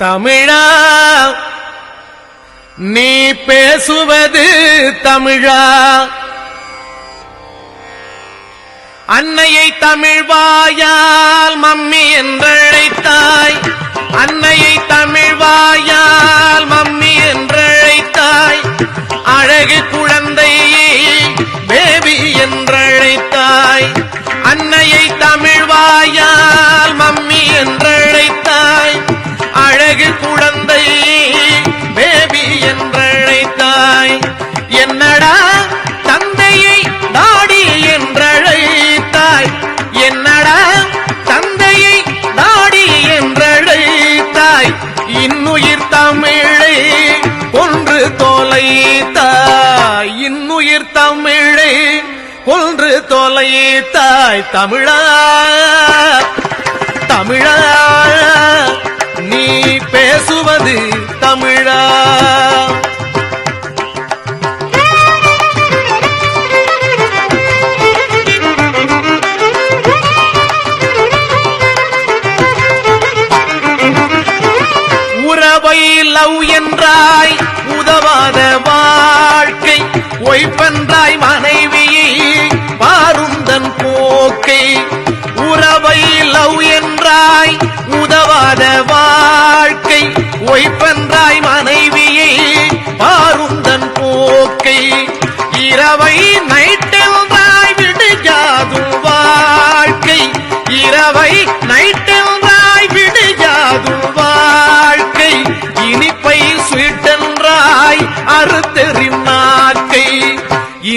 தமிழா? நீ பேசுவது தமிழா? அன்னையை தமிழ் வாயால் மம்மி என்றழைத்தாய். அன்னையை தமிழ் வாயால் மம்மி என்றழைத்தாய். அழகு உயிர் தமிழை கொன்று தாய் தமிழா. தமிழா நீ ஒய்பன்றாய் மனைவியை பாருந்தன் போக்கை. உறவை லவ் என்றாய் உதவாத வாழ்க்கை. ஒய்பன்றாய் மனைவியை பாருந்தன் போக்கை. இரவை நைட்டென்றாய் விடுஜாதும் வாழ்க்கை. இரவை நைட்டென்றாய்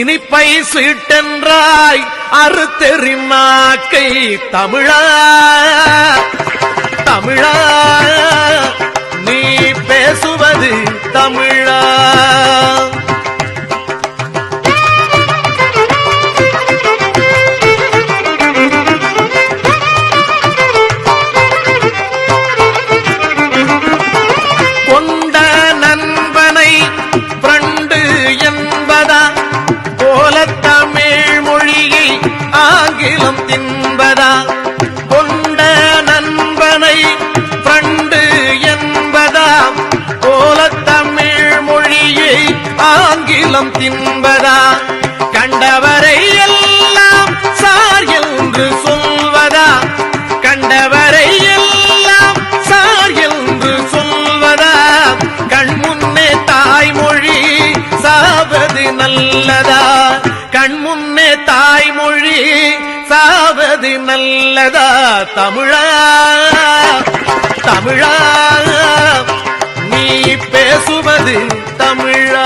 இனிப்பை ஸ்வீட்டென்றாய் அறுத்தெறிம் நாக்கை தமிழா தமிழா நீ பேசுவது தமிழா. அகிலம் தின்பதா? கொண்ட நண்பனை பிரண்டு என்பதா? போல தமிழ் மொழியை ஆங்கிலம் தின்பதா? கண்டவர் சாவது நல்லதா தமிழா? தமிழா? நீ பேசுவது தமிழா?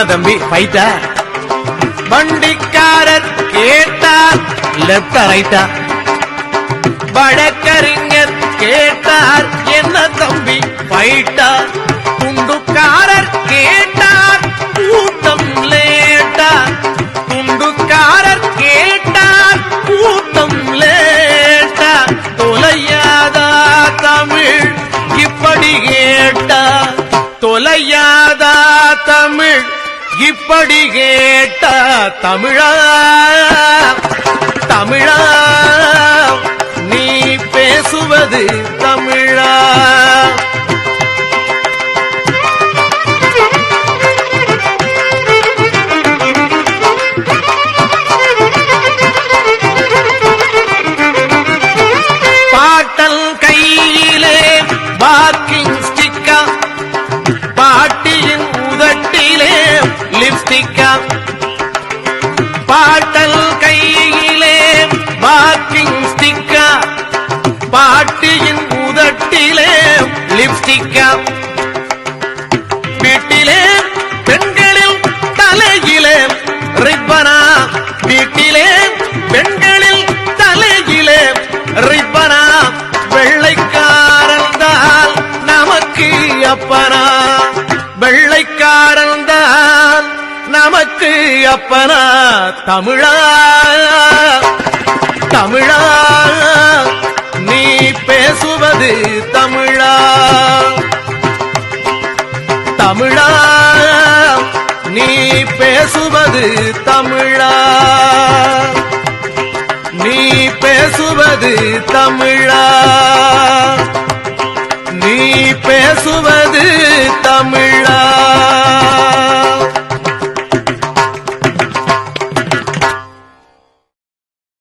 என்ன தம்பி? பைட்டா வண்டிக்காரர் கேட்டார் லெப்டா ரைட்டா வழக்கறிஞர் கேட்டார் என்ன தம்பி பைட்டா இப்படி கேட்ட தமிழா தமிழா நீ பேசுவது லிப்ஸ்டிக்கா வீட்டிலே பெண்களில் தலையிலே ரிப்பனா. வீட்டிலே பெண்களில் தலையிலே ரிப்பனா. வெள்ளைக்காரன் தான் நமக்கு அப்பனா. வெள்ளைக்காரன் தான் நமக்கு அப்பனா. தமிழா நீ பேசுவது தமிழா? நீ பேசுவது தமிழா? நீ பேசுவது தமிழா?